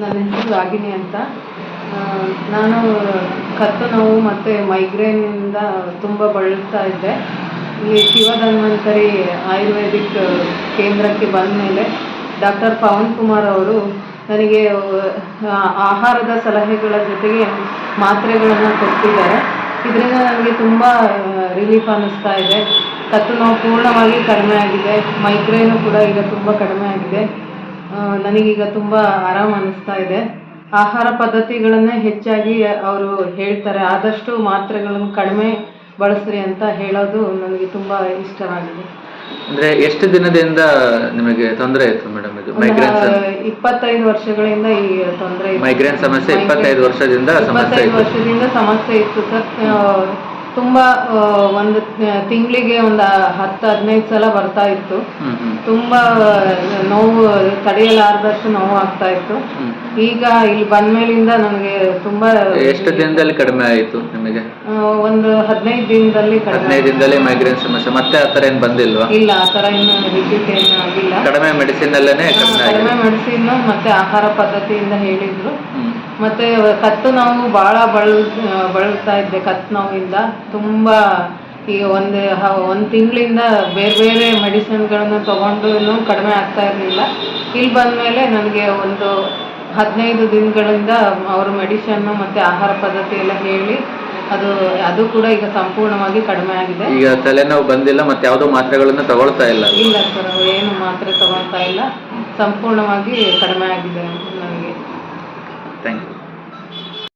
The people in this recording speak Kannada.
ನನ್ನ ಹೆಸರು ರಾಗಿಣಿ ಅಂತ. ನಾನು ಕತ್ತು ನೋವು ಮತ್ತು ಮೈಗ್ರೇನಿಂದ ತುಂಬ ಬಳಲ್ತಾ ಇದ್ದೆ. ಇಲ್ಲಿ ಶಿವಧನ್ವಂತರಿ ಆಯುರ್ವೇದಿಕ್ ಕೇಂದ್ರಕ್ಕೆ ಬಂದ ಮೇಲೆ ಡಾಕ್ಟರ್ ಪವನ್ ಕುಮಾರ್ ಅವರು ನನಗೆ ಆಹಾರದ ಸಲಹೆಗಳ ಜೊತೆಗೆ ಮಾತ್ರೆಗಳನ್ನು ಕೊಟ್ಟಿದ್ದಾರೆ. ಇದರಿಂದ ನನಗೆ ತುಂಬ ರಿಲೀಫ್ ಅನ್ನಿಸ್ತಾ ಇದೆ. ಕತ್ತು ನೋವು ಪೂರ್ಣವಾಗಿ ಕಡಿಮೆ ಆಗಿದೆ. ಮೈಗ್ರೇನು ಕೂಡ ಈಗ ತುಂಬ ಕಡಿಮೆ ಆಗಿದೆ. ನನಗೀಗ ತುಂಬ ಆರಾಮ ಅನ್ನಿಸ್ತಾ ಇದೆ. ಆಹಾರ ಪದ್ಧತಿಗಳನ್ನೇ ಹೆಚ್ಚಾಗಿ ಅವರು ಹೇಳ್ತಾರೆ. ಆದಷ್ಟು ಮಾತ್ರೆಗಳನ್ನು ಕಡಿಮೆ ಬಳಸ್ರಿ ಅಂತ ಹೇಳೋದು ನನಗೆ ತುಂಬ ಇಷ್ಟವಾಗಿದೆ ಅಂದ್ರೆ ಎಷ್ಟು ದಿನದಿಂದ ನಿಮಗೆ ತೊಂದರೆ ಇತ್ತು ಮೇಡಮ್ ಇದು? ಮೈಗ್ರೇನ್ ಇಪ್ಪತ್ತೈದು ವರ್ಷಗಳಿಂದ ಈ ತೊಂದರೆ. ಮೈಗ್ರೇನ್ ಸಮಸ್ಯೆ. ಇಪ್ಪತ್ತೈದು ವರ್ಷದಿಂದ ಸಮಸ್ಯೆ ವರ್ಷದಿಂದ ಸಮಸ್ಯೆ ಇತ್ತು ಸರ್. ತುಂಬಾ ಒಂದು ತಿಂಗಳಿಗೆ ಒಂದು ಹತ್ತು ಹದಿನೈದು ಸಲ ಬರ್ತಾ ಇತ್ತು. ತುಂಬ ನೋವು ತಡೆಯಲಾರದಷ್ಟು ನೋವು ಆಗ್ತಾ ಇತ್ತು. ಈಗ ಇಲ್ಲಿ ಬಂದ್ಮೇಲಿಂದ ನನಗೆ ತುಂಬಾ ಎಷ್ಟು ದಿನದಲ್ಲಿ ಕಡಿಮೆ ಆಯಿತು ನಿಮಗೆ? ಒಂದು ಹದಿನೈದು ದಿನದಲ್ಲಿ ಹದಿನೈದು ದಿನದಲ್ಲಿ ಮೈಗ್ರೇನ್ ಸಮಸ್ಯೆ. ಮತ್ತೆ ಆ ಥರ ಏನು ಬಂದಿಲ್ವಾ? ಇಲ್ಲ ಆ ಥರ ಇನ್ನು ರಿಪೀಟ್ ಏನು ಆಗಿಲ್ಲ. ಕಡಿಮೆ ಮೆಡಿಸಿನ್ ಅಲ್ಲೇ ಕಡಿಮೆ ಮೆಡಿಸಿನ್ ಮತ್ತೆ ಆಹಾರ ಪದ್ಧತಿಯಿಂದ ಹೇಳಿದ್ರು. ಮತ್ತೆ ಕತ್ತು ನಾವು ಭಾಳ ಬಳಲ್ ಬಳಲ್ತಾ ಇದ್ದೆ ಕತ್ತು ನೋವಿಂದ. ತುಂಬ ಈ ಒಂದು ಒಂದು ತಿಂಗಳಿಂದ ಬೇರೆ ಬೇರೆ ಮೆಡಿಸಿನ್ಗಳನ್ನು ತಗೊಂಡು ಕಡಿಮೆ ಆಗ್ತಾ ಇರಲಿಲ್ಲ. ಇಲ್ಲಿ ಬಂದಮೇಲೆ ನನಗೆ ಒಂದು ಹದಿನೈದು ದಿನಗಳಿಂದ ಅವರ ಮೆಡಿಷನ್ನು ಮತ್ತು ಆಹಾರ ಪದ್ಧತಿ ಎಲ್ಲ ಹೇಳಿ ಅದು ಅದು ಕೂಡ ಈಗ ಸಂಪೂರ್ಣವಾಗಿ ಕಡಿಮೆ ಆಗಿದೆ. ಈಗ ತಲೆನೋವು ಬಂದಿಲ್ಲ ಮತ್ತೆ ಯಾವುದೋ ಮಾತ್ರೆಗಳನ್ನು ತಗೊಳ್ತಾ ಇಲ್ಲ. ಇಲ್ಲ ಸರ್ ಏನು ಮಾತ್ರೆ ತಗೊಳ್ತಾ ಇಲ್ಲ. ಸಂಪೂರ್ಣವಾಗಿ ಕಡಿಮೆ ಆಗಿದೆ Thank you.